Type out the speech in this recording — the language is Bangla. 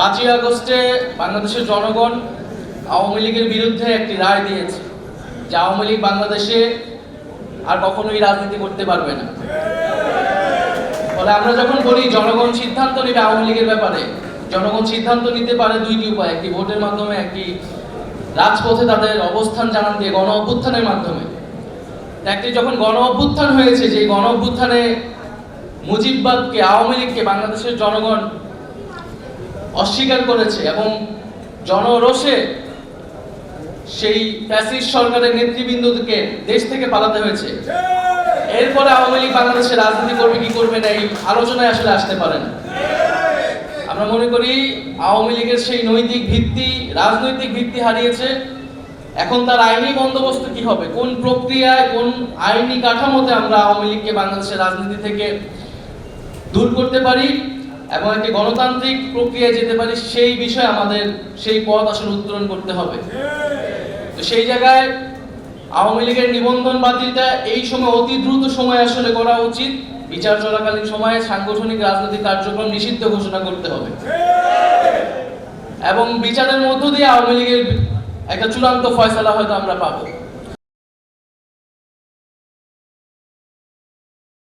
পাঁচই আগস্টে বাংলাদেশের জনগণ আওয়ামী লীগের বিরুদ্ধে একটি রায় দিয়েছে যে আওয়ামী লীগ বাংলাদেশে আর কখনোই রাজনীতি করতে পারবে না। ফলে আমরা যখন বলি জনগণ সিদ্ধান্ত নেবে আওয়ামী লীগের ব্যাপারে, জনগণ সিদ্ধান্ত নিতে পারে দুইটি উপায়, একটি ভোটের মাধ্যমে, একটি রাজপথে তাদের অবস্থান জানান দিয়ে গণ অভ্যুত্থানের মাধ্যমে। একটি যখন গণ অভ্যুত্থান হয়েছে যে গণ অভ্যুত্থানে মুজিববাদকে, আওয়ামী লীগকে, বাংলাদেশের জনগণ অস্বীকার করেছে এবং জনরোষে সেই ফ্যাসিস্ট সরকারের নেতৃবৃন্দকে দেশ থেকে পালাতে হয়েছে। এরপরে আওয়ামী লীগ বাংলাদেশে রাজনীতি করবে, কি করবে না, এই আলোচনায় আসলে আসতে পারে না। আমরা মনে করি আওয়ামী লীগের সেই নৈতিক ভিত্তি, রাজনৈতিক ভিত্তি হারিয়েছে। এখন তার আইনি বন্দোবস্ত কি হবে? কোন প্রক্রিয়ায়, কোন আইনি কাঠামোতে আমরা আওয়ামী লীগকে বাংলাদেশের রাজনীতি থেকে দূর করতে পারি? এবং একটি গণতান্ত্রিক প্রক্রিয়ায় যেতে পারি, সেই বিষয়ে আমাদের সেই পথ আসলে উত্তরণ করতে হবে। তো সেই জায়গায় আওয়ামী লীগের নিবন্ধন বাতিলটা এই সময় অতি দ্রুত সময় আসলে করা উচিত। বিচার চলাকালীন সময়ে সাংগঠনিক রাজনৈতিক কার্যক্রম নিষিদ্ধ ঘোষণা করতে হবে। এবং বিচারের মধ্য দিয়ে আওয়ামী লীগের একটা চূড়ান্ত ফয়সালা হয়তো আমরা পাবো।